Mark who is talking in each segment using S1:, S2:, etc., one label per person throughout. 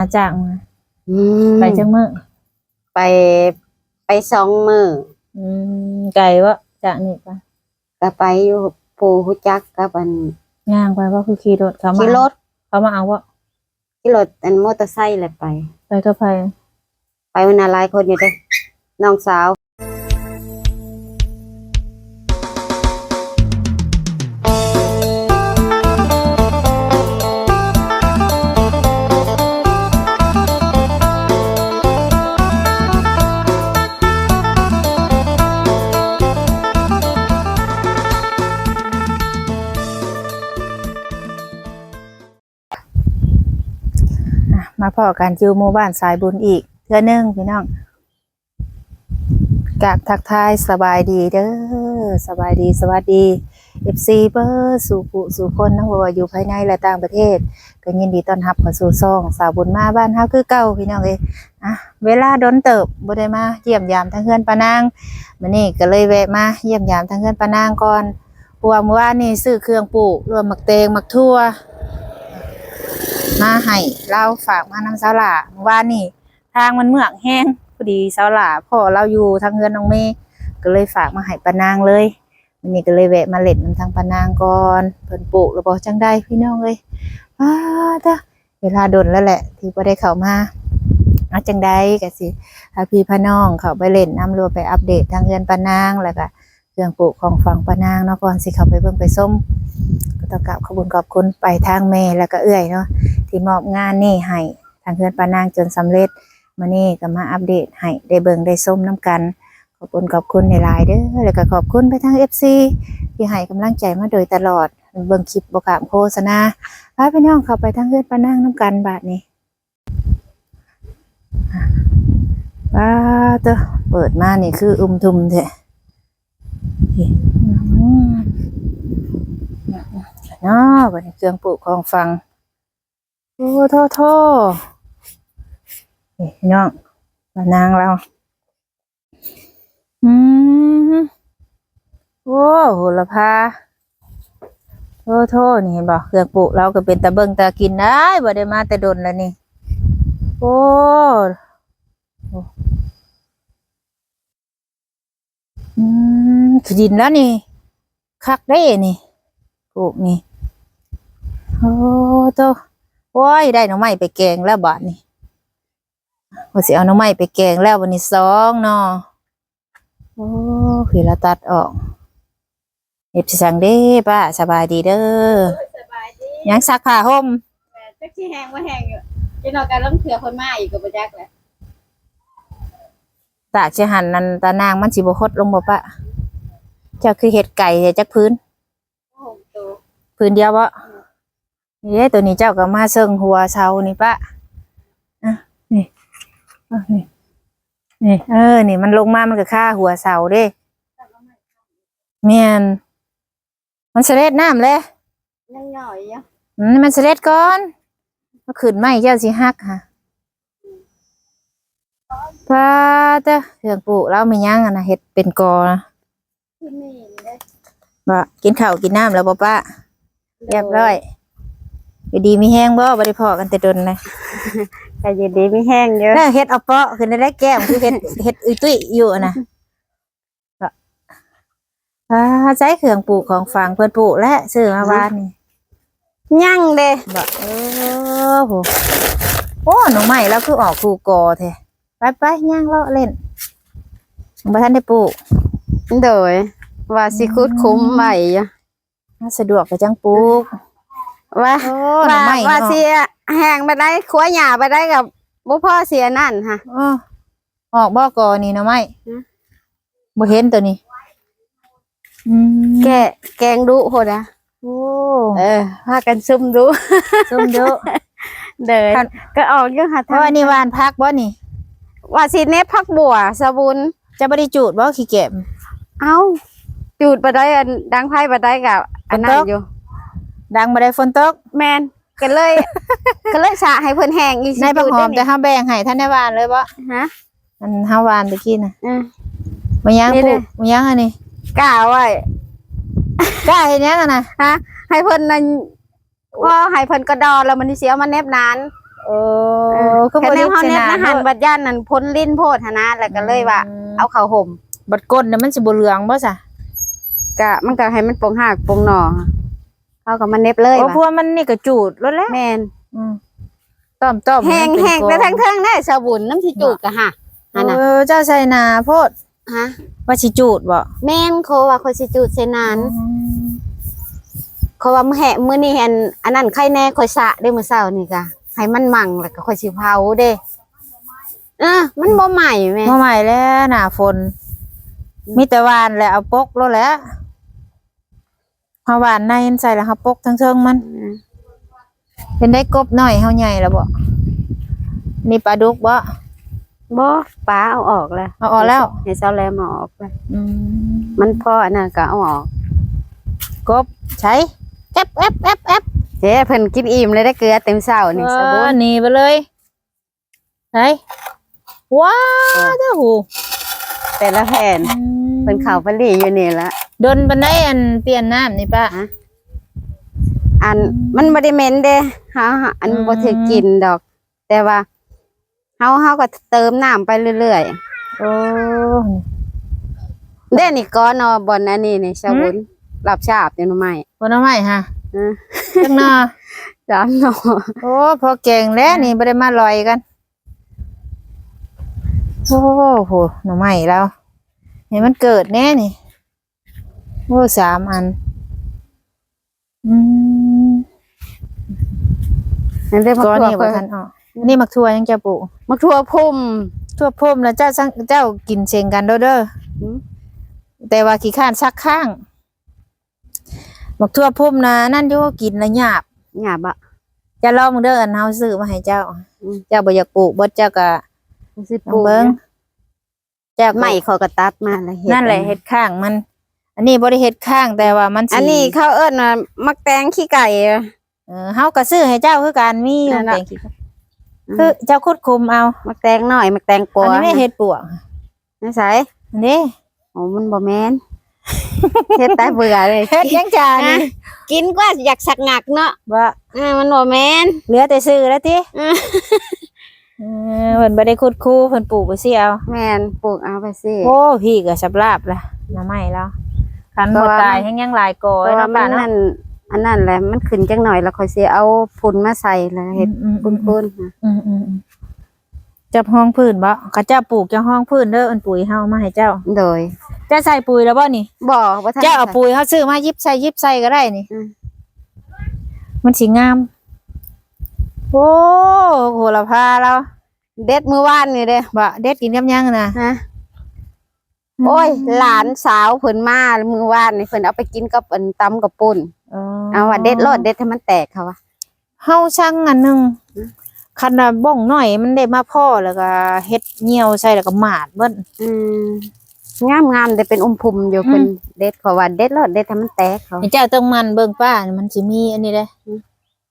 S1: มาจ้างมา
S2: อืม
S1: ไปจังมื้อ
S2: ไปไปสองมือ
S1: อืมไกลวะจากนี่ไป
S2: ก็ไปอยู่ปูหุจักกับอัน
S1: ย่างไปว่าคือขี่รถเขามา
S2: ขี่รถ
S1: เขามาเอาวะ
S2: ขี่รถอันมอเตอร์ไซค์แหละไป
S1: ไปก็ไป
S2: ไปวันนาหลายคนอยู่เด้อน้องสาว
S1: กันจิวหมู่บ้านสายบุญอีกเทื่อนึงพี่น้องกราบทักทายสบายดีเด้อสบายดีสวัสดี FC เบอร์สู่ผู้สู่คนนะว่าอยู่ภายในและต่างประเทศ ก็ยินดีต้อนรับเข้าสู่ซอง สาวบุญมาบ้านเฮาคือเก่าพี่น้องเอ้ยอะเวลาดนเติบบ่ได้มาเยี่ยมยามทั้งเฮือนปานางมื้อนี้ก็เลยแวะมาเยี่ยมยามทั้งเฮือนปานางก่อนเพราะว่าเมื่อวานนี้ซื้อเครื่องปลูกรวมมักเตงมักทั่ว มาให้เราฝากมานำเสาหล่าเมื่อวานนี่ทางมันเมือกแห้งพอดีเสาหล่าพ่อเราอยู่ทางเฮือนน้องเมย์ก็เลยฝากมาให้ปานางเลยวันนี้ก็เลยแวะมาเล่นนำทางปานางก่อนเพิ่นปลูกแล้วบ่จังได้พี่น้องเอ้ยอ้าจ้ะเวลาดนแล้วแหละ ที่บ่ได้เข้ามาอาจังได้ก็สิพาพี่พน้องเขาไปเล่นน้ำรัวไปอัปเดตทางเฮือนปานางแล้วก็เครื่องปลูกของฝั่งปานางเนาะก่อนสิเขาไปเบิ่งไปส้มก็ต้องกราบขอบคุณขอบคุณไปทางแม่แล้วก็เอื้อยเนาะ ที่มอบงานนี่ให้ทางเพื่อนปานางจนสำเร็จมานี่ก็มาอัปเดตให้ได้เบิงได้ส้มน้ำกัน ขอบคุณขอบคุณในไลน์เด้อแล้วก็ขอบคุณไปทาง FC ที่ให้กำลังใจมาโดยตลอดเบิงคลิปบกามโฆษณาพาพี่น้องเข้าไปทางเพื่อนปานางน้ำกันบาทนี้ป้าเตอเปิดมานี่คืออุ้มทุมแท้นี่อืมเนาะบัดนี้เครื่องปลูกของฟัง โอ้โทโทนี่พี่น้องมานางเรา อืมโอ้โหละพาโทโทนี่เห็นบ่เครื่องปลูกเราก็เป็นตะเบิงตะกินได้บ่ได้มาแต่ดนแล้วนี่ โอ้โอ้อืมขี้ดินแล้วนี่ คักได้นี่ปลูกนี่ โอ้โต โอ้ยได้หน่อไม้ไปแกงแล้วบาดนี้ว่าสิเอาหน่อไม้ไปแกงแล้ววันนี้สองเนาะโอ้คือละตัดออกเฮ็ดสิสั่งเด้ป้าสบายดีเด้อ
S3: สบายดี
S1: ยังซักผ้าห่ม
S3: จักที่แหงว่าแหงอยู่จะนอนกันล้มเถื่อคนมาอีกกับประจักษ์แหละ
S1: ตากสิหันนั่นตานางมันสิบ่คดลงบ่ปะเจ้าคือเฮ็ดไก่แต่จักพื้น
S3: โอ้โหตัว
S1: พื้นเดียวบ่ นี่เด้ตัวนี้เจ้าก็มาเซิงหัวเสานี่ปะอะนี่อะนี่นี่เออ นี่มันลงมามันก็ค่าหัวเสาเด้แม่นมันเสด็จน้ำเลย
S3: ยังหน่อยอยู่
S1: อืมมันเสด็จก่อนก็ขึ้นไม่เจ้าสิฮักค่ะพาเจ้าเครื่องปลูกแล้วมียังอะนะเฮ็ดเป็นกอนะ
S3: ที่นี่ได้
S1: บ่กินข้าวกินน้ำแล้วบ่ป้าเรียบร้อย อยู่ดีมีแห้งบ่บ่ได้พอกันแต่ดนเลย
S2: ก็อยู่ดีไม่แห้งเยอะ
S1: น่าเฮ็ดเอาเปาะขึ้นได้แก้มคือเฮ็ดเฮ็ดอุ้ยตุ้ยอยู่อะนะก็อ่าใช้เครื่องปลูกของฝางเพิ่นปลูกและซื้อมาวานนี่
S2: ยั่งเด้
S1: บ่เออโหโอ้หนูใหม่แล้วคือออกคูกอแท้ไปไปย่างเลาะเล่นบ่ทันได้ปลูก
S2: โดยว่าสิคุดคุ้มไว้อยู่
S1: น่าสะดวกก็จังปลูก
S2: ว่า
S1: โอ้หนู
S2: ว่า
S1: ใหม่
S2: ว่า
S1: เนาะ
S2: สิแห้งไปได้ขัวหญ้าไปได้กับบ่พ่อเสียนั่นค่ะ
S1: อ้อออกบ่กอนี่หนูใหม่
S2: ฮะ
S1: บ่เห็นตัวนี้อืม
S2: แกะแกงดุโหดอะ
S1: โอ้
S2: เออพากันซุ่มดู
S1: ส้มเยอะ
S2: เด้อ
S1: ท่าน
S2: ก็ออกอยู่ค่ะ
S1: เพราะว่านี่หวานพักบ่นี่
S2: ว่าสิเน็บพักบัวสบุน
S1: จะบ่ได้จูดบ่ขี้เก็บ
S2: เอ้า จูดไปได้อันดังไพ่ไปได้กับอันนั้
S1: ฝ
S2: น
S1: นตก
S2: อยู่
S1: ดังบ่ได้ฝนตก
S2: แมนก็เลยก็เลยสะให้เพิ่นแห้งอีก
S1: ในบักหอม
S2: จูด
S1: แต่
S2: ได้
S1: เฮาแบ่งให้ท่านได้หวานเลยบ่
S2: นี่ฮะ
S1: มันเฮาหวานตะกี้น่ะ
S2: อืม
S1: มายัง
S2: นี่
S1: ปลู
S2: เล
S1: ก
S2: ย
S1: มายังอันนี้
S2: กล้าไว้
S1: กล้าเฮ็ดยังอะน่ะ
S2: ฮะให้เพิ่นนั่นพอให้เพิ่นกระดอแล้วมันสิเอามาแนบนาน
S1: โอ้คือ
S2: แค่
S1: บ่
S2: แน
S1: ได้
S2: วเฮา
S1: ช
S2: เน็ต
S1: นะ
S2: นะหันบัดย่านนั่นพ้นลิ้นโพดหนนะแล้วก็เลยว่า เอาเข้าห่ม
S1: บัดก้นน่ะมันสิบ่เหลืองบ่ซะ
S2: ก็มันก็ให้มันปงหากปงหนอ เขาก็มาเน็บเลย
S1: โอ้
S2: ว่ะ
S1: เพราะว่ามันนี่ก็จูดแล้วแหละ
S2: แม่น
S1: อืมต้อมต้อม
S2: แห้ง
S1: มันเป็น
S2: แห้งแต่
S1: กอง
S2: ทั้งเทิงได้สบุนน้ำสิจูกะฮะอันน่ะ
S1: เออเจ้าใส่นาโพด
S2: ฮะ
S1: ว่าสิจูดบ่
S2: แม่นโคว่าคนสิจูดใส่นานเขาว่ามื้อแหะมื้อนี้อันอันนั้นไข่แน่ข่อยสะได้มื้อเช้านี่กะให้มันมั่งแล้วก็ข่อยสิเผาเด้เออมันบ่ใหม่แม่
S1: มาใหม่แล้วหน้าฝนมีแต่หวานแหละเอาปกแล้วแหละ เฮาหวานในใส่แล้วเฮาปกทั้งเทิงมัน เป็นได้กบหน่อยเฮาใหญ่แล้วบ่นี่ปลาดุกบ่
S2: บ่ป้าเอาออกแล้ว
S1: เอาออกแล้ว
S2: ให้เซาแลมเอาออกแล้ว
S1: อืม
S2: มันพออันนั้นก็เอาออก
S1: กบใช้แอบแอบแอบแอบ
S2: เจ๊เพิ่นกินอิ่มเลยได้เกลือเต็มเช้านี่สบุ
S1: เออนหนีไปเลยไหนว้าวเจ้าหู
S2: แต่ละแผ่นเพิ่นเข้าไปหลีอยู่นี่ละ
S1: ดนบันไดอันเปลี่ยนน้ำนี่ป้า
S2: อันมันบ่ได้เหม็นเด้เฮาอัน
S1: อืม
S2: บ่ถือกินดอก แต่ว่าเฮาเฮาก็เติมน้ำไปเรื่อย
S1: โอ้
S2: ๆเด้นี่ก้อนอบอนอันนี้นี่ชาบุญรับชาบอยู่หน่อไม้
S1: บนเอาไม้ฮะ
S2: อือ
S1: จังหนอ
S2: จานหนอ
S1: โอ้พอเก่งแล้วนี่บ่ได้มาลอยกันโอ้โหหน่อไม้แล้วเห็นมันเกิดแน่นี่ โอ้สามอัน อืม
S2: นั่นเรียกมัก
S1: ก้อน
S2: ทั่ว
S1: นี่บ่ทันออกนี่มักทั่วยังจะปลูก
S2: มักทั่วพุ่ม
S1: ทั่วพมแล้วเจ้าสั่งเจ้ากินเชงกันเด้อเด้อ
S2: อืม
S1: แต่ว่าขี้ข้านซักข้างมักทั่วพมนะนั่นที่ว่ากินแล้วหยาบ
S2: หยาบอะ
S1: จะลองมึงเด้ออันเฮาซื้อมาให้เจ้า
S2: อืม
S1: เจ้าบ่อยากปลูกบ่เจ้าก็
S2: สิ
S1: ล
S2: ปลู
S1: อง
S2: ก
S1: เบิ่งเจ้าก็
S2: ใหม่เขาก็ตัดมาแล้วเฮ็ด
S1: นั่นแหละเฮ็ดข้างมัน อันนี้บ่ได้เฮ็ดข้างแต่ว่ามันสิ
S2: อันนี้เขาเอิ้นว่ามักแตงขี้ไก่
S1: เออเฮาก็ซื้อให้เจ้าคือกันมีอยู่
S2: นั่นน่ะ
S1: แต่งขี้ข้างคือเจ้าคุดคุมเอา
S2: มักแตงน้อยมักแตงกัว
S1: อันนี้ไม่เฮ็ดปลวก
S2: นี่ไส
S1: อันนี้
S2: โอ้มันบ่แม่นเฮ็ดแต่เบื่อเลย
S1: เฮ็ดยังจานี่
S2: กินก็อยากสักหนักเนาะ
S1: ว่า
S2: อ่ามันบ่แม่น
S1: เหลือแต่ซื้อแล้วติ
S2: อืม
S1: เออเพิ่นบ่ได้คุดคูเพิ่นปลูกไปสิเอา
S2: แม่นปลูกเอาไปสิ
S1: โอ้พี่ก็สับลาบละหน่อไม้แล้ว คัน
S2: เพ
S1: บ่
S2: ราะว่า
S1: ตายแห้งยังหลายกอ
S2: เพ
S1: ย
S2: ราะว่า
S1: เนาะ
S2: มั
S1: ป้านเนาะ
S2: นั่นอันนั้นแหละมันขึ้นจังหน่อยแล้วค่อยสิเอาพุ่นมาใส่แล้วเฮ็ด
S1: อืมอืม
S2: ปุ้นๆนะ
S1: อืมอืมอืมจับห้องพื้นบ่เขาเจ้าปลูกจะห้องพื้นเด้ออันปุ๋ยเฮามาให้เจ้า
S2: โดย
S1: เจ้าใส่ปุ๋ยแล้วบ่นี่
S2: บ่ว่าท่าน
S1: เจ้าเอาปุ๋ยเฮาซื้อมายิบใส่ยิบใส่ก็ได้นี่
S2: อืม
S1: มันสิงาม โอ้โหละพาเรา
S2: เด็ดมื้อวานนี่เด้
S1: บ่เด็ดกินกับหยังน่ะ
S2: ฮะ โอ้ย หลานสาวเพิ่นมามื้อวานนี่เพิ่นเอาไปกินกับอันตำกับปุ้นเอาว่าเด็ดโลดเด็ดให้มันแตกเขาว่า
S1: เฮาช่างอันหนึง
S2: อืม
S1: คันน่ะบ้องน้อยมันได้มาพ่อแล้วก็เฮ็ดเหนียวใส่แล้วก็หมาดเบิด
S2: อืมงามงามๆได้เป็นอมพุมอยู่เพิ่นเด็ดเขาว่าเด็ดโลดเด็ดให้มันแตกเขา
S1: ไอ้เจ้าต้องมันเบิ่งป้านี่มันสิมีอันนี้เด้
S2: อืม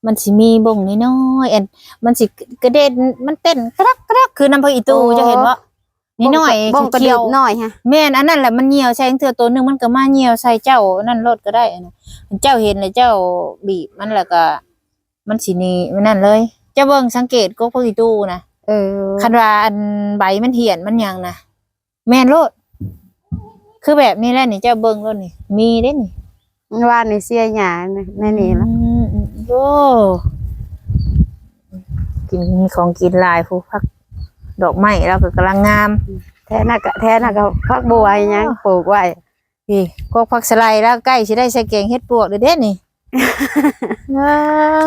S1: มันสิมีบ่งน้อยๆอันมันสิกระเด็นมันเต้นกรักกรักคือน้ำพระอีตูจะเห็นบ่ นี่น้อย
S2: บ่งกระ
S1: เขี
S2: เดี
S1: ย
S2: ยววน้อยฮะ
S1: แม่นอันนั้นแหละมันเหี่ยวใส่เทื่อตัวหนึงมันก็มาเหี่ยวใส่เจ้านั่นรถก็ได้นะเจ้าเห็นแล้วเจ้าบีบมันแล้วก็ มันสิหนี่มันนั่นเลย เจ้าเบิ่งสังเกตกกพระอีตูนะ
S2: เออ
S1: คันว่าอันใบมันเหี่ยนมันหยังนะแม่นโลดคือแบบนี้แหละนี่เจ้าเบิ่งโลดนี่ มีเด้นี่
S2: ว่านี่เสียหยาในนี่ละ
S1: อืมอืมโอ้กินของกินหลายผู้พัก ดอกไม้แล้วก็กำลังงาม
S2: แท้น่ะก็แท้น่ะก็พักบัวอีหยังปลูกไว้
S1: พี่กกผักสไลด์แล้วใกล้สิได้ใส่แกงเฮ็ดปวกเด้อเด้นี่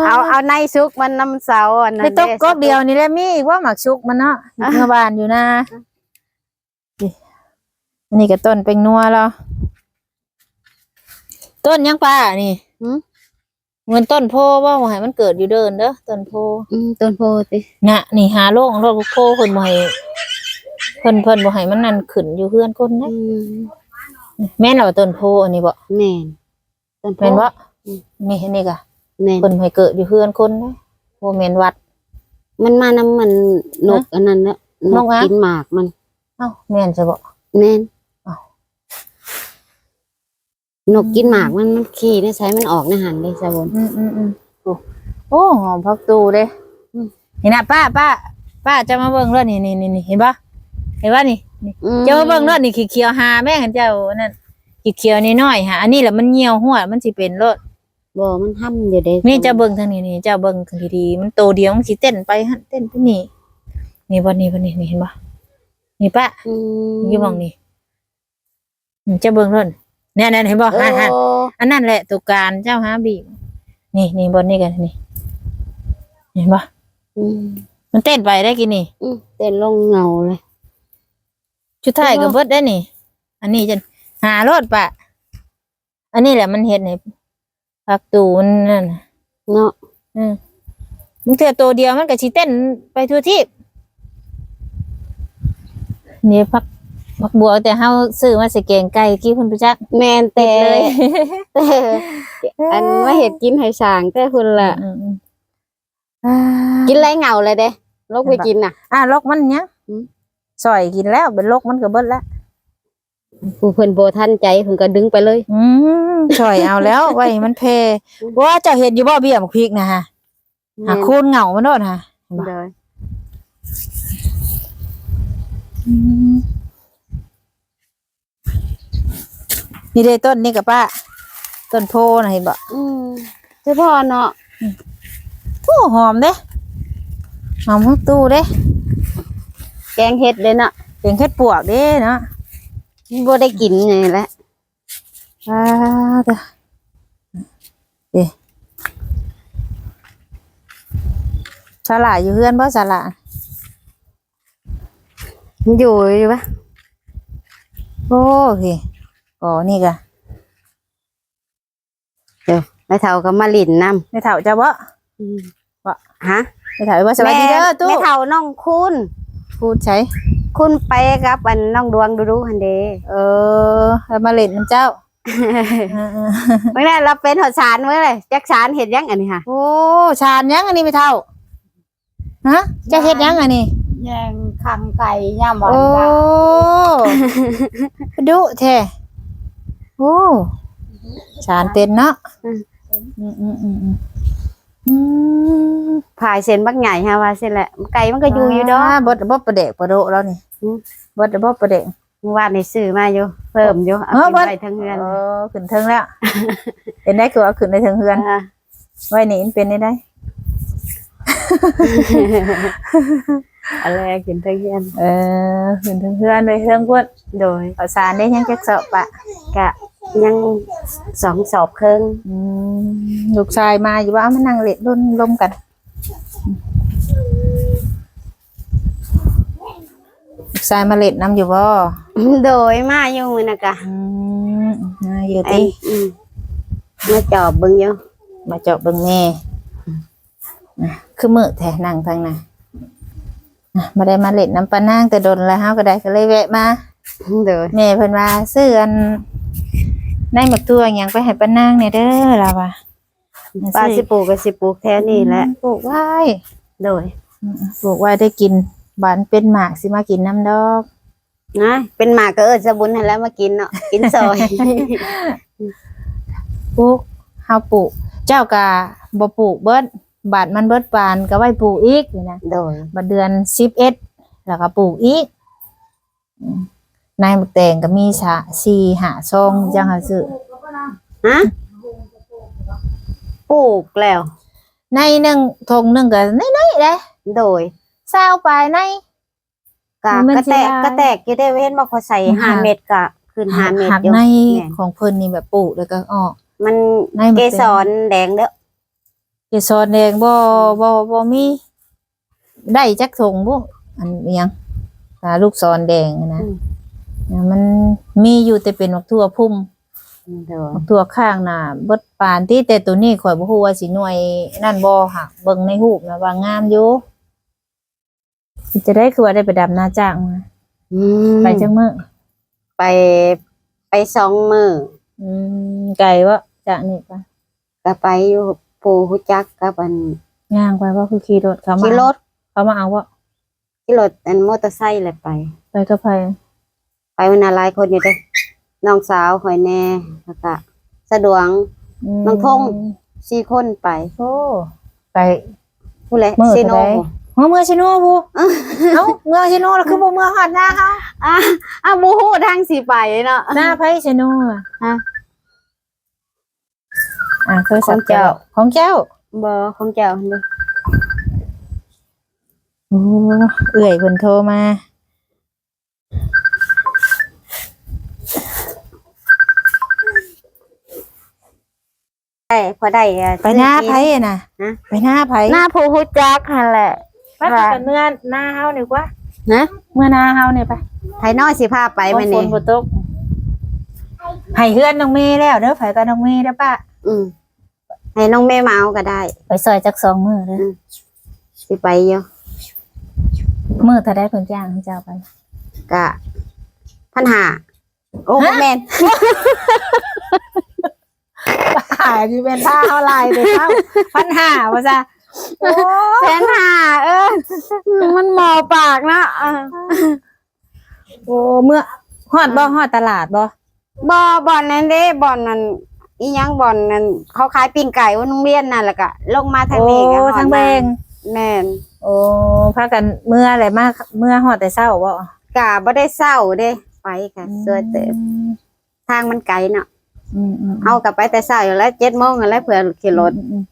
S2: เอาเอาในซุกมันน้ำเสาอันนั้
S1: ได้
S2: น
S1: ตกกกเดียวนี่แหละมีอีกว่าหมักชุกมันเนาะอยู่เมื่อบ้านอยู่นะนี่อันนี้ก็ต้นเป็นนัวแล้วต้นยังป่านี่
S2: หืม
S1: เหมือนต้นโพว่าบ่ให้มันเกิดอยู่เดินเด้อต้นโพ
S2: อืมต้นโพธิ
S1: น่ะนี่หาโลกโลกโพเพิ่นบ่ให้เพิ่นเพิ่นบ่ให้มันนั่นขึ้นอยู่เฮือนคน
S2: อื
S1: เด้
S2: ม
S1: แม่นเอาต้นโพอันนี้บ่
S2: แม่นต้นโพ
S1: แม่นบ่
S2: อืม
S1: นี่อันนี้ก็
S2: แม่น
S1: เพิ่นให้เกิดอยู่เฮือนคนเด้บ่แม่นวัด
S2: มันมาน้ำมันนกอันนั้นนะ
S1: นกอะ
S2: กินหมากมัน
S1: เอ้าแม่นซะบ่
S2: แน่น
S1: อ้าว
S2: นกกินหมากมันมันขี้ได้ใช้มันออกในหันได้สะบน
S1: อืมอืมอืมโอ้ โอ้หอมพักตูเด้
S2: อืม
S1: นี่นะป้าป้าป้าจะมาเบิ่งรถนี่นี่นี่นี่เห็นปะเห็นปะนี่นี่
S2: อืม
S1: จะมาเบิ่งรถนี่ขีเขียวหาแม่งเจ้านั่นขีเขียวนี่น้อยหาอันนี้แหละมันเหี่ยวหัวมันสิเป็นรถ
S2: บ่มันห้ำอยู่เด้
S1: นี่เจะเบิ่งทางนี้นี่เจ้าเบิ่งทางดีๆมันโตเดียวมันสิเต้นไปหั่นเต้นไปนี่นี่บ่นี่บ่นี่นี่เห็นปะนี่ป้า
S2: อืม
S1: อยู่หมองนี่อืมเจ้าเบิ่งรถ เนี่ยนั่นเห็นบ่
S2: โอ้
S1: หันหันอันนั้นแหละตัวการเจ้าหาบีบนี่นี่บนนี่กันนี่ เห็นปะ
S2: อืม
S1: มันเต้นไปได้กินนี่
S2: อืมเต้นลงเงาเลย
S1: ชุดไทายก็เบิดได้นี่ อันนี้จันหารถปะ อันนี้แหละมันเห็ดในผักตูนนั่นน่ะ
S2: เนาะ
S1: อืมมันเถื่อตัวเดียวมันก็ชิเต้นไปทั่วที่นี่ผัก ผักบัวแต่เฮาซื้อมาใส่แกงไก่กี้คุณผู้จัก
S2: แมน
S1: ติ
S2: แต่
S1: ดเลย
S2: แต่อันมาเห็ดกินให้สร้างแต่คุณล่ะ
S1: อืมอืมอ่า
S2: กินไรเงาเลยเด้ลกไปกินน่ะ
S1: อะลกมันเนี้ย
S2: อืม
S1: ซอยกินแล้วเป็นลกมันก็เบิดแล้ว
S2: ผู้เพิ่นโบทันใจเพิ่นก็ดึงไปเลย
S1: อืมซอยเอาแล้วไว้ให้มันเพว่าเจะเห็นอยู่บ่เบี้ยหมกพริกนะฮะหาคูณเหงามันโดดฮะ
S2: แม่นเลย
S1: นี่เด้ต้นนี่กับป้า ต้นโพนะเห็นบ่
S2: อืมเจ้าพ่อเนาะ
S1: โอ้หอมเด้หอมทั้งตู้เด้
S2: แกงเห็ดเลยเนาะ
S1: เป็นแค่ปวกเด้เนาะ
S2: บ่ได้กินไงแหละ
S1: อ่าเด้อเด้สาลาอยู่เฮือนบ่สาลา
S2: อยู่อยู่ปะ
S1: โอ้เคอ๋อนี่กะ
S2: แล้วเฒ่าก็มาลิ้นน้
S1: ไม่เถ่าจ้าบ่ำ
S2: อืม
S1: บ่
S2: ฮะ
S1: ไม่เถ่าว่าสวัสดีเด้อตู้
S2: แม่เฒ่าน้องคุณ
S1: พูดใช้
S2: คุณไปกับอันน้องดวงดูดูหันเด
S1: เออแล้วมาเล่นน้ำเจ้าเออ
S2: เมื่อนั้นเราเป็นหอดสารเมื่อไรจักสารเห็ดยังอันนี้ค่ะ
S1: ๆโอ้ชานยังอันนี้ไม่เท่าฮะจะเฮ็ดยังอันนี้
S3: แยงคังไก่ย่ามบ่
S1: โอ้ดุแท้ โอ้ชานเป็นเนาะอืม อืมอืมอืมอืม
S2: ผายเส้นบักใหญ่ฮะว่าเส้นแหละไก่มันก็อยู่อยู่ดอก
S1: บดบดประเดกประโดะแล้วนี่
S2: อืม
S1: บดบดประเดก
S2: เมื่อวานในซื้อมาอยู่เพิ่มอยู่เอา
S1: เออ
S2: กิน
S1: เบิ่ง
S2: ไว้ทั้งเงิน
S1: เออขึ้นเทิงแล้ว เป็นได้คือเอาขึ้นในเทิงเฮือน
S2: อ่า
S1: ไว้นี่มันเป็นได้ได้
S2: อะไรกินทั้งเงิน
S1: เออขึ้นเทิงเฮือนไปเทิงพวด
S2: โดย
S1: เอาสารได้ยังจักเสาะปะ
S2: กะยังสองสอบครึ่ง
S1: อืมลูกชายมาอยู่ว่าเอามานั่งเล่นร่นลมกัน ลูกชายมาเล่นน้ำอยู่บ่
S2: โดยมาอยู่มือนะกะ
S1: อืมน่าอยู่
S2: ไอ้
S1: ติ
S2: อืมมาจอบเบิ่งอยู่
S1: มาเจาะเบิ่งแม่อะคือมือแท้นั่งทางน่ะอะ มาได้มาเล่นน้ำปลานางแต่โดนแล้วเฮาก็ได้ก็เลยแวะมา
S2: โดย
S1: แม่เพิ่นว่าซื้ออันได้หมดตัวหยังไปให้ปานางเนี่ยเด้อล่ะว่า
S2: ปลาสิปลูกก็สิปลูกแถวนี้แหละ
S1: ปลูกไว้
S2: โดย
S1: อืมปลูกไว้ได้กินบานเป็นหมากสิมากินน้ำดอก
S2: นะเป็นหมากก็เอิ้นสบุญให้แล้วมากินเนาะกินซอย
S1: ปลูกเฮาปลูก เจ้ากะบ่ปลูกเบิด บาดมันเบิดปานก็ไว้ปลูกอีกนี่นะ
S2: โดย
S1: บัดเดือน11แล้วก็ปลูกอีกอืมนายหมกแตงก็มีสะ4 5ซองจังหาซื้อ
S2: ฮะปลูกแล้ว
S1: ในหนึงทงหนึงก็น้อยๆเด้
S2: โดย
S1: ซาวปลายใน
S2: กะ
S1: มัน
S2: กระแตก
S1: สิได้
S2: กระแตกอยู่ได้เว้นบ่พอใส่
S1: มัน
S2: ห้า
S1: หัก
S2: เม็ดกะขึ้นห้าเม็ด
S1: หัก
S2: อยู่
S1: ใน
S2: แม่น
S1: ของเพิ่นนี่แบบปลูกแล้วก็ออก
S2: มัน
S1: ในมัน
S2: เก
S1: เป็น
S2: สรแดงเด้อ
S1: เก สรแดงบ่บ่บ่มี ได้จักทงบ่อันอิหยังอ่าลูกศรแดงอะนะอ่ามันมีอยู่แต่เป็นวักทั่วพุ่ม
S2: โดย
S1: วักทั่วข้างน่ะเบิดปานที่แต่ตัวนี้ข่อยบ่ฮู้ว่าสิหน่วยนั่นบ่ค่ะเบิ่งในรูปนะว่างามอยู่สิจะได้คือว่าได้ไปดำนาจ้างมา
S2: อืม
S1: ไปจังมื้อ
S2: ไปไปสองมือ
S1: อืมไกลวะจากนี่ไป
S2: ก็ไปอยู่ ปูหุจักกับอัน
S1: ย่างไปว่าคือขี่รถเขามา
S2: ขี่รถ
S1: เขามาเอาว่า
S2: ขี่รถอันมอเตอร์ไซค์เลยไป
S1: ไปกับไผ
S2: ไปวันนาหลายคนอยู่เด้อน้องสาวข่อยแน่แล้วก็สะดวง
S1: อืม
S2: น้องทงสี่คนไป
S1: โอ้ไป
S2: ผู้แหละ
S1: มื้อ
S2: ซี
S1: เท่า
S2: โน
S1: ใดเมื่อเมื่อชิโน่ผู้เอ้าเมื่อชิโน่แล้วคือบ่เมื่อฮอดหน้าเฮา
S2: อะอะบ่ฮู้ทางสิไปเนาะ
S1: หน้าไผชิโน่อะ
S2: ฮะ
S1: อ่าเคยสับเจ้า ของเจ้า
S2: บ่ของเจ้าเด้อ
S1: โอ้เอื่อยเพิ่นโทรมา
S2: ได้พอได้อะ
S1: ไปหน้าไผอะน่ะ
S2: ฮะ
S1: ไปหน้าไผ
S2: หน้าผู้ฮู้จักหั่นแหละ
S1: ไปไปกันเมื่อหน้าเฮานี่กว่า
S2: นะ
S1: เมื่อหน้าเฮานี่ไป
S2: ไผน้อยสิพาไปมื้อ
S1: ฝ
S2: นี้
S1: นบ่ตกให้เฮือนน้องเมย์แล้วเด้อไผกับน้องเมย์เด้อป้า
S2: อืมให้น้องแม่มาเอาก็ได้
S1: ไปซอยจักสองมื้อเด้อ
S2: สิไปอยู่
S1: มื้อถ้าได้เพิ่นจ้างให้เจ้าไป
S2: ก็พันหาโอ้บ่แม่น
S1: อ่าสิเป็นท่าเฮาลายเด้อเจ้าปัญหาว่าซะโอ้
S2: แสนหาเออ มันหมอปากเนาะเออ
S1: โอ้เมื่อฮอดบ่ฮอดตลาดบ่
S2: บ่บ่อนนั้นเด้บ่อนนั้น อีหยังบ่อนนั้นเขาขายปิ้งไก่ว่าโรงเรียนนั่นแหละก็ลงมาทางนี้ก็
S1: โอ้
S2: ฮอด
S1: ทาง
S2: ม
S1: แบง
S2: แม่น
S1: โอ้พากันเมื่ออะไรมากเมื่อฮอดแต่เช้าบ่
S2: กะบ่ได้เศร้าเด้ไปค่ะสวยเติบทางมันไกลเนาะ
S1: อืมอืม
S2: เอากลับไปแต่เช้าอยู่แล้ว7:00นแล้วเพื่อขี่รถ
S1: อืมอืม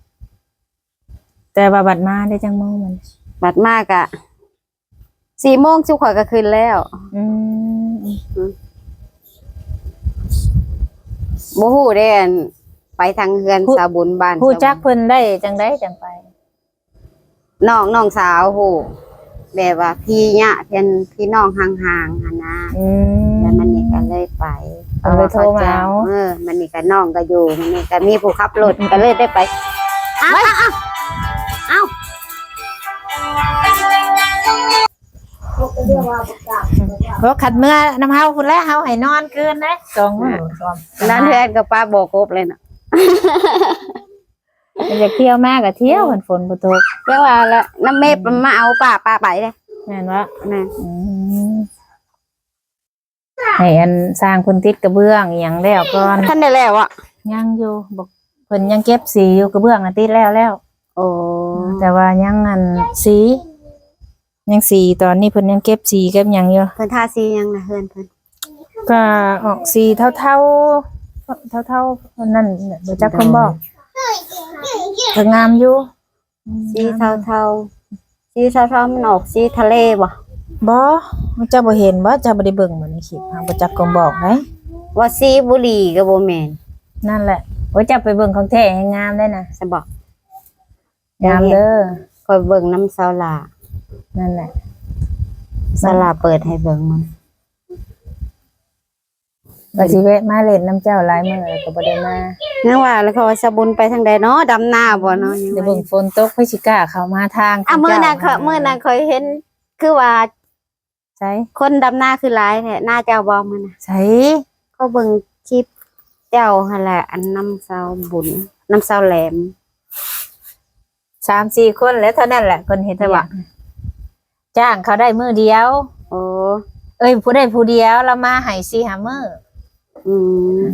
S1: แต่ว่าบัดมาได้จังโมงมัน
S2: บัดมากอะ4โมงสุข่อยก็ขึ้นแล้ว
S1: อืม
S2: บ่ฮู้เด้อันไปทางเฮือนสาวบุญบ้าน
S1: ผู้จักเพิ่นได้จังได้จังไป
S2: น้องน้องสาวฮู้แบบว่าพี่ญะเพิ่นพี่น้องห่างๆหั่นนะ
S1: อืม
S2: แล้วมันนี่ก็เลยไป
S1: เอาเลยโทรมาเอา
S2: เออ มันนี่ก็น้องก็อยู่มันนี่ก็มีผู้ขับรถก็เลยได้ไปเอาเอาเอา
S1: เพราะขัดเมื่อน้ำเฮาพุ่นแล้วเฮาให้นอนคืนนะสองมื้อสอง
S2: ร้านเทือนกับป้าโบกบเลยน่ะ
S1: มันจะเที่ยวมากก็เที่ยวฝนฝนบ่ตก
S2: เรียกว่าละน้ำเมฆมันมาเอาป้าป้าไปเลย
S1: แม่นว่า
S2: นะ
S1: อืมให้อันสร้างคนติดกระเบื้องอหย่างแล้วก่อน
S2: ท่านได้แล้วอะ
S1: ยังอยู่บอกเพิ่นยังเก็บสีอยู่กระเบื้องอาทิตย์แล้วแล้ว
S2: โอ้
S1: แต่ว่ายังอันสี ยังสีตอนนี้เพิ่นยังเก็บสีเก็บหยังอยู่
S2: เพิ่นทาสียังนะเฮือนเพิ่น
S1: ก็ออกสีเท่าเท่าเท่าเท่าๆนั่นน่ะบ่จักคำบอกก็งามอยู่
S2: สีเทาเทาๆสีเทาเทาๆมันออกสีทะเลบ่
S1: บ่เจ้าบ่เห็นบ่เจ้าบ่ได้เบิ่งบ่ในคลิปเฮาบ่จักคำบอกไหม
S2: ว่าสีบุหรี่ก็บ่แม่น
S1: นั่นแหละโอ้ยเจ้าไปเบิ่งของแท้ให้งามได้นะ
S2: ใช่บ่
S1: งามเด้อ
S2: คอยเบิ่งน้ำซาลา
S1: นั่นแหละ
S2: ซาลาเปิดให้เบิ่งมัน
S1: ก็สิแวะมาเล่นน้ำเจ้าหลายมื้อแล้วก็บ่ได้มา
S2: นั่นว่าแล้วเขาว่าสะบุญไปทางใดเนาะดำหน้าบ่เนาะยัง
S1: ได้
S2: ว่า
S1: เบิ่งฝนตกเพิ่นสิกล้าเข้ามาทาง
S2: อะมื้อนั้น
S1: จ้า
S2: เคยมื้อนั้นเคยเห็นคือว่า
S1: ใช่
S2: คนดำหน้าคือหลายแท้หน้าเจ้าบ่มื้อน่ะ
S1: ใช่
S2: เขาเบิ่งคลิปเจ้าหั่นแหละอันน้ำเซาบุญน้ำเซาแหลม
S1: สามสี่คนแล้วเท่านั้นแหละคนเห็น
S2: ใช่ปะ
S1: จ้างเขาได้มือเดียว
S2: โอ้
S1: เอ้ยผู้ได้ผู้เดียวแล้วมาใหายสี่หามือ
S2: อืม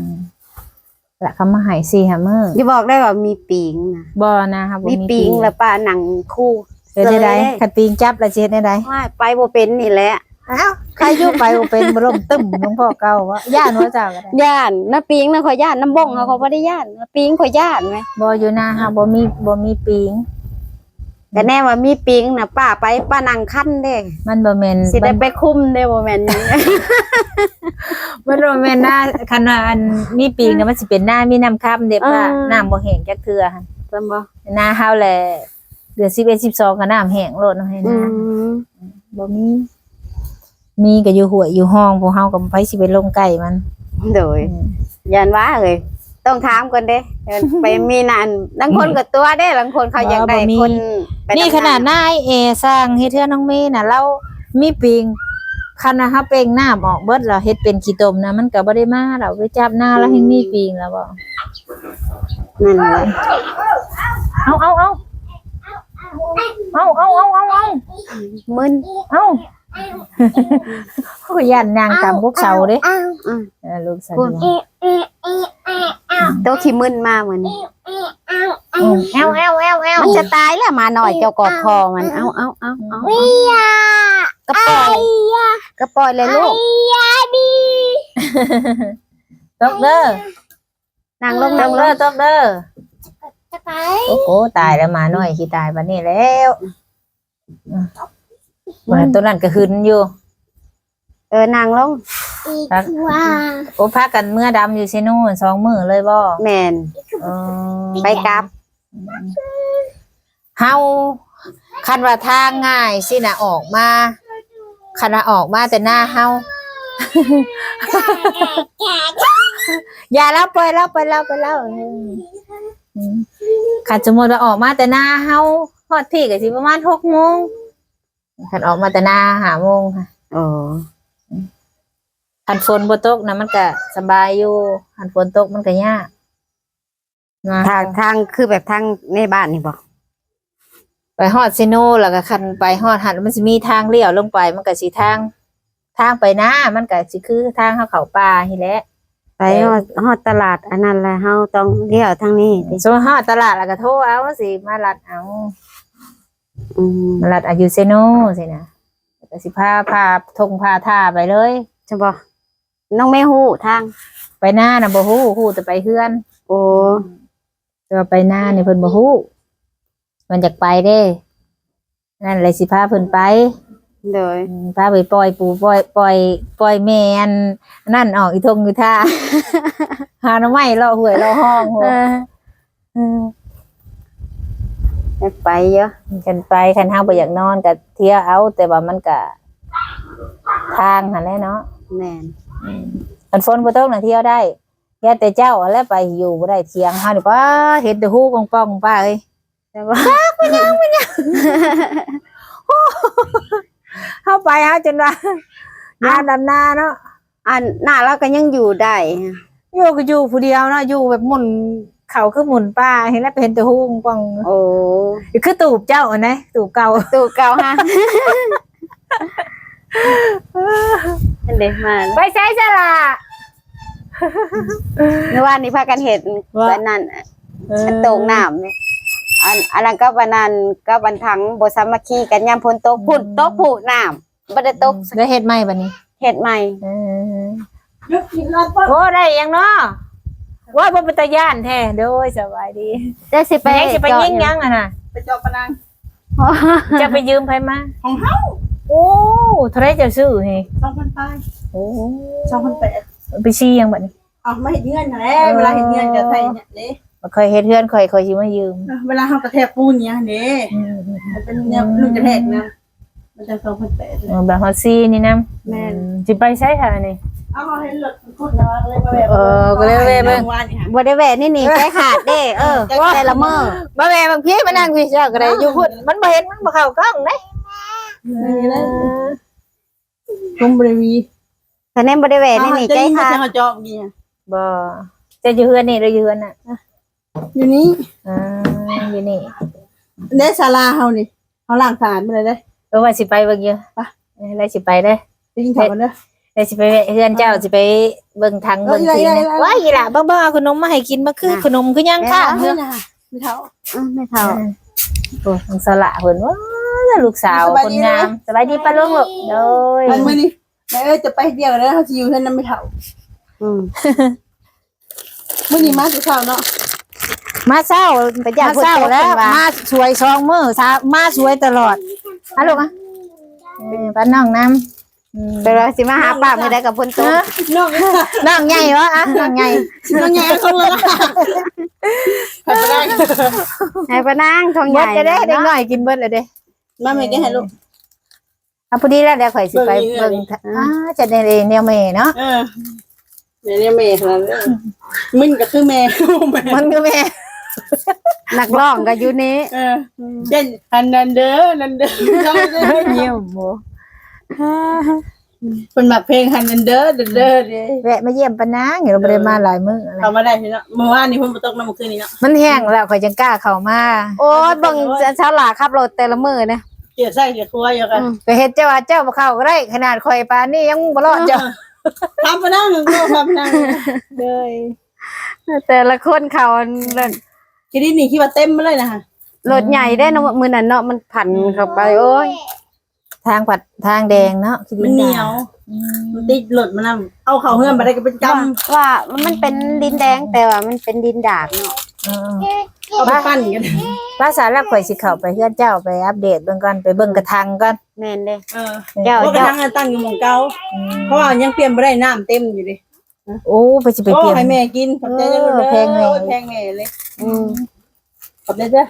S1: และเขามาใหายสี่หามือ
S2: อย่าบอกได้ว่ามีปิงนะ
S1: บอนะครับบ่
S2: มีปิงแล้วป้าหนังคู่
S1: เป็นได้ได
S2: เลย
S1: ขัดปีงจับและเจ็ดได้ได
S2: ว่าไปบ่เป็นนี่แหละ
S1: อ้าวใครอยุ่ไปบ่เป็นบรมตึ้มหลวงพ่อเก่าวะย่านว่าเจ้าก็ได้
S2: ย่านน้าปิงน่ะขอยย่านน้ำบ่งเขาเขาบ่ได้ย่านน้าปิงขอยย่านไหม
S1: บออยู่นาฮะบ่มีบ่มีปิง
S2: แต่แน่ว่ามีปิงน่ะป้าไปป้านั่งคันเด้
S1: มันบ่แม่น
S2: สิได้ไปคุมเด้บ่แม่นหยัง
S1: มันบ่แม่นหน้าคันว่าอันมีปิงน่ะมันสิเป็นหน้ามีน้ำค้ำเด้ป่ะ
S2: อืม
S1: น้ำบ่แห้งจักเทื่อหั่น
S2: จำบ่
S1: หน้าเฮาแหละเดือน11 12ก็น้ำแห้งโลดเนาะให้
S2: อื
S1: นะ
S2: ม
S1: บ่มีมีก็อยู่หัวยอยู่ห้องพวกเฮาก็บ่ไปสิไปลงไก่มัน
S2: โดยยันว่าเลย ต้องถามก่อนเด้เออไปมีนานบางคนก็ตัวเด้บางคนเขาอยากได้
S1: บ่มี
S2: คนไป
S1: นี่
S2: ทำง
S1: ขนาดหน้าไอ้เอสร้างเฮ็ดเทื่อน้องเมย์น่ะเรามีปิงคันว่าเฮาเป่งน้ำออกเบิดแล้วเฮ็ดเป็นขี้ตมนะมันก็บ่ได้มาเราไปจับหน้าแล้วยังมีปิงแล้วบ่
S2: นั่นแหละ
S1: เอาเอาเอาเอาเอาเอาเอาเอาเอา
S2: มึน
S1: เอาโอ้ยยันนางตามพวกเสาเด้
S2: อืม
S1: เออลูกสาว
S2: พูดโตขี้มึนมาเหมือนนี้
S1: อืมแอวแอวแอวแอว
S2: มันจะตายแล้วมาหน่อยเจ้ากอดคอมันเอาเอาเอาเอากระปล่อยกระปล่อยเลยลูก
S1: ตกเด้อ
S2: นั่งลง
S1: ต
S2: นั่ง
S1: ก
S2: ล
S1: เด้องตกเด้อโอ้โหตายแล้วหมาน้อยขี้ตายบัดนี้แล้วอ ว่าตัวนั้นก็หึนอยู่
S2: เออนั่งลง
S1: โอ้พากันเมื่อดำอยู่ซินู่นสองมือเลยบ่
S2: แมน
S1: เออ
S2: ไปกลับ
S1: เฮาคันว่าทางง่ายสินะออกมาคันว่าออกมาแต่หน้าเฮาอย่าแล้วไปแล้วไปแล้วไปแล้วเอออืมคันสมมติว่าออกมาแต่หน้าเฮาฮอดที่ก็สิประมาณหกโมง คันออกมาแต่หน้าหาโมงค่ะ
S2: โอ้
S1: คันฝนบ่ตกนะมันก็สบายอยู่คันฝนตกมันก็ยากนะ
S2: ทางทางคือแบบทางในบ้านนี่บอก
S1: ไปฮอดซิโนแล้วก็คันไปฮอดหันมันสิมีทางเลี้ยวลงไปมันก็สิทาง ทางไปหน้ามันก็สิคือทางเข้าเขาป่านี่แหละ
S2: ไปฮอดฮอดตลาดอันนั้นแหละเฮาต้องเลี้ยวทางนี้ดิ
S1: สมมติฮอดตลาดแล้วก็โทรเอาสิมาลัดเอา
S2: อืม
S1: มาลัดอายุเซโนสินะแล้วก็สิพาพาทงพาท่าไปเลย
S2: ใช่บ่น้องไม่ฮู้ทาง
S1: ไปหน้าน่ะบ่ฮู้ฮู้แต่ไปเฮือน
S2: โอ้
S1: แต่ว่าไปหน้านี่เพิ่นบ่ฮู้มันอยากไปเด้ นั่นเลยสิพาเพิ่นไป
S2: เลย
S1: อืมพาไปปล่อยปูปล่อยปล่อยปล่อยแมนนั่นออกอีทงอีท่าหาหน่อไม้เลาะหวยเลาะห้องโห
S2: เออเออไปเยอะ
S1: กันไปคันเฮาบ่อยากนอนก็เที่ยวเอา แต่ว่ามันก็ทางหั่นแหละเนาะ
S2: แม่น
S1: คันฝนบ่ตกน่ะเที่ยวได้แค่แต่เจ้าแล้วไปอยู่บ่ได้เที่ยงเฮานี่ป้าเฮ็ดแต่ฮู้กองป้องป้าเอ้ย
S2: แต่ว่า
S1: เฮาไปเฮาจนว่า ยามดำนาเนาะ
S2: อันหน้าเราก็ยังอยู่ได้
S1: อยู่ก็อยู่ผู้เดียวเนาะอยู่แบบหมุน เขาคือหมุนป้าเห็นแล้วไปเห็นแต่ฮู้กองป้อง
S2: โอ้
S1: คือตูบเจ้าอะนะตูบเก่า
S2: ตู้เก่าฮะอันเด็กมา
S1: ไปใช้สละ
S2: เมื่อวานนี้พากันเห็น
S1: ว่า
S2: วันนั้นอันโตกน้ำเนี่ยอันอันนั้นก็วันนั้นก็วันทั้งบสามัคคีกันยามพ้นตกพุ่นตกผูน้ำบ่ได้ตก
S1: แล้วเฮ็ดไหมบัดนี้
S2: เห็ดใหม่
S1: เออโอ้ได้ยังเนาะ ว่าบ่เป็นตาย่านแท้โดยสบายดี
S2: ได้สิ
S1: ไป
S2: ไป
S1: ยังสิไปยิงยังอะน่ะ
S3: ไปจอบปะนาง
S1: จะไปยืมไผมา
S3: ของเฮา
S1: โอ้เท่าไรจะซื้อนี่
S3: สองพันปลาย
S1: โอ้
S3: สองพันแปด
S1: ไปชี้ยังบัดนี้
S3: เอาไม่เห็นเงื่อนนะแหละเวลาเห็นเงื่อนจะใส่เนี่ยเด้
S1: บ่เคยเฮ็ดเฮือนค่อยค่อยสิมายืม
S3: เวลาเขากระแทกปูนเนี่ยเด้
S1: อืม
S3: มันเป็นเนี่ยลูกกระแทกนะมันจะสองพันแปด
S1: เออแบบฮอดซี่นี่นำ
S3: แม่น
S1: สิไปใช้ท่านี่
S3: เอาเขาเห็นรถพูดนะเลยมาแบบ
S1: เออก็เลยแวะเบิ่ง
S3: วานนี่ค่ะ
S2: บ่ได้แหวะนี่นี่ใจขาดเด้เออแต่ละมื้อ
S1: มาแม่บางพี่มานั่งพี่เจ้าก็ได้อยู่พุ่นมันบ่เห็นมันบ่เข้ากล้องเด้
S3: นี่เลยลงบริวี
S2: คะแนนบ่ได้แหวะนี่นี่ใจขาด
S3: เขาจอบนี่
S1: บ่จะอยู่เฮือนนี่หรืออยู่เฮือนน่ะ
S3: อยู่นี้
S1: อ่าอยู่นี่
S3: เนศาลาเฮานี่เขาล้างสารไปเลยเด้
S1: เออว่าสิไปเบิ่งอยู่
S3: ไป
S1: เออแล้วสิไปเด้อ
S3: ไปกินข้าวกันเด้อ
S1: แล้วสิไปแวะเฮือนเจ้าสิไปเบิ่งทางเบิ่ง
S3: เอ้ย
S1: ที
S3: ได้
S1: นะ
S3: ได้ได้
S1: ว้ายอีหล่ะเบิ่งเบิ่งเอาขนมมาให้กินมาคือขนมคือยังข้าง
S3: เฮ้
S1: เด้
S3: ย
S1: อ
S3: นะไม่เท่า
S2: อืมไม่เท่า
S1: โอ้ทางสละเพิ่นว้าลูกสาว
S3: สบาย
S1: คน
S3: ดี
S1: งาม
S3: นะ
S1: สบายดีป้าลุงลูกโดย
S3: มันมื้อนี้แม่เอ้ยจะไปเดียวกันเด้อเขาสิอยู่เพิ่นนำไม่เท่า
S2: อืม
S3: มื้อนี้มาแต่เช้าเนาะ
S1: มาเศร้า
S2: ไปอยาก
S1: มา
S2: พูด
S1: เศร้า
S2: ตก
S1: แล้ว
S2: กันว่า
S1: มาสวยสองมื้อสามาสวยตลอดอะลูกอะเออป้าน้องน้ำอืม
S2: เดี๋ยวเราสิมาหาป้าไม่ได้กับพ้นตก
S3: น้อง
S1: น้องใหญ่วะอะน้องใหญ่
S3: น้องใหญ่คนละไปไปได้
S2: ให้ป้านางทองให
S1: เบิ
S2: ญ่
S1: ดจะได้เด็ก
S2: เนาะ
S1: น้อยกินเบิดเลยเด้
S3: มาแม่แกให้ลูก
S1: อะพอดีแล้วเดี๋ยวข่อยสิไป
S3: เบิ่
S1: เบิ่
S3: ง
S1: ง
S3: อีก
S1: อ่าจะได้แนวแม่เนาะ
S3: เออเดี๋ยวนี้แม่เท่านั้นเด้อมึนก็คือแม่แม่
S1: มันคือแม่
S2: นักร้องก็อยู่นี้
S3: เออเช่นอันนั้นเด้อนันเด้อจังเด้อ
S1: เยี่ยมโบ
S3: เป็นหมักเพลงฮันนันเด้อเด้อเด้อเด้อ
S1: แวะมาเยี่ยมปะนางอยู่เราบ่ได้มาหลายมื้ออะไร
S3: เข้ามาได้ทีเนาะเมื่อวานนี้เพิ่นบ่ตกน้ำเมื่อคืนนี้เนาะ
S1: มันแห้งแล้วข่อยจังกล้าเข้ามา
S2: โอ้ยเบิ่งชาวหลาขับรถแต่ละมื้อนะ
S3: เกลียดไส้เกลียดครัวอยู่กัน
S1: ก็เฮ็ดเจ้าว่าเจ้าบ่เข้าก็ได้ขนาดข่อยปานนี้ยังบ่รอดเจ้า
S3: ทำไปนั่งก็ทำไปนั่ง
S1: เด้ย
S2: แต่ละคนเขารถ
S3: ทีนี้นี่คิดว่าเต็มมาเลยนะฮะ
S2: รถใหญ่ได้นะมือนั้นเนาะมันผันเข้าไปโอ้ย
S1: ทางปัดทางแดงเนาะคิด
S3: มันเหนียว
S1: อืม
S3: มันติดหลดมันนำเอาเข่าเฮือนมาได้ก็เป็นก
S2: ว่าว่ามันเป็นดินแดงแต่ว่ามันเป็นดินดากเนาะ
S1: เออำ
S3: เอาไปปั้นกัน
S1: ภาษาแล้วข่อยสิเข้าไปเฮือนเจ้าไปอัปเดตเบิ่งก่อนไปเบิ่งกระทังก่อน
S2: แม่นเด้
S3: เออ
S2: เจ้า
S3: เพราะกระ
S2: เจ้า
S3: ทั่งตั้งอยู่หมองเก่าเพราะว่ายังเปลี่ยนไม่ได้น้ำเต็มอยู่ดิ
S1: โอ้ไปสิไป
S3: โอ้
S1: เตรียม
S3: ให้แม่กินขอบใจจังเลย
S1: เออแพงแม่
S3: โอ้ยแพงแม่เลย
S2: อืม
S3: ขอบใจจ้ะ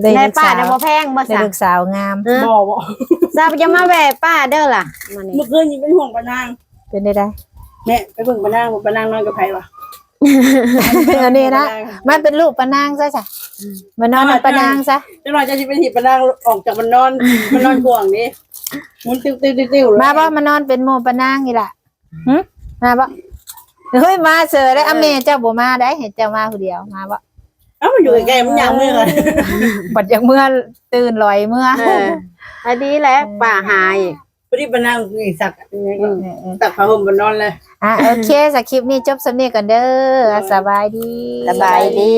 S1: ได้
S2: ใน
S1: ลูก
S2: ป้า
S1: สาว
S2: ได้บ่แพงบ่
S1: ได้
S2: ซะ
S1: ลูกสาวงาม
S2: ฮะ
S3: บ่บ่
S2: ซาบจะมาแวะป้าเด้อล่ะมานี่
S3: เมื่อคืนยังเป็นห่วงปะนาง
S1: เป็นได้ได้
S3: แม่ไปเบิ่งปะนางบ่ปะนางนอนกับไผวะ
S1: อันนี้นะมันเป็นลูกปะนางซะจ้ะมานอนกับปะนางซะ
S3: จังหน่อยจะสิเป็นหิบปะนางออกจากมันนอน มันนอนกวางนี่หมุนติ้วติ้วติ้วติ้วเลย
S1: มาบ่มานอนเป็นโมปะนางนี่ล่ะหึมาบ่เฮ้ยมาเสือได้อเมเจ้าบ่มาได้เห็นเจ้ามาผู้เดียวมาบ่
S3: เอ้ามันอยู่ใกล้ๆมันย่างมือกัน
S1: บัดอย่างเมื่อตื่นลอยเมื่อ
S2: เออพอดีแล้วป้าหาย
S3: พอดีปะนางนี่สักยังไงก็
S1: เออเออ
S3: ตักผ้าห่มบนนอนเลย
S1: อะโอเคสคลิปนี้จบสำเนียกันเด้ออะสบายดี
S2: สบายดี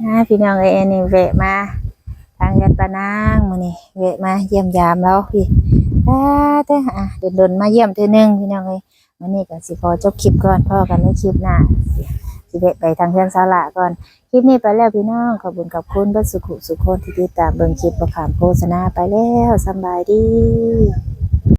S1: อะพี่น้องเอ้ยนี่แวะมา ทางยันตะนางมื้อนี้แวะมาเยี่ยมยามเราพี่อ่าเด้ออะเดินๆมาเยี่ยมเทื่อนึงพี่น้องเอ้ยวันนี้ก็สิขอจบคลิปก่อนพ่อกันในคลิปหน้า สิเดะไปทางเพื่อนสาระก่อน คลิปนี้ไปแล้วพี่น้อง ขอบคุณกับคุณบัสุขุสุขคนที่ติดตามเบิ่งคลิปประคามโฆษณาไปแล้วสบายดี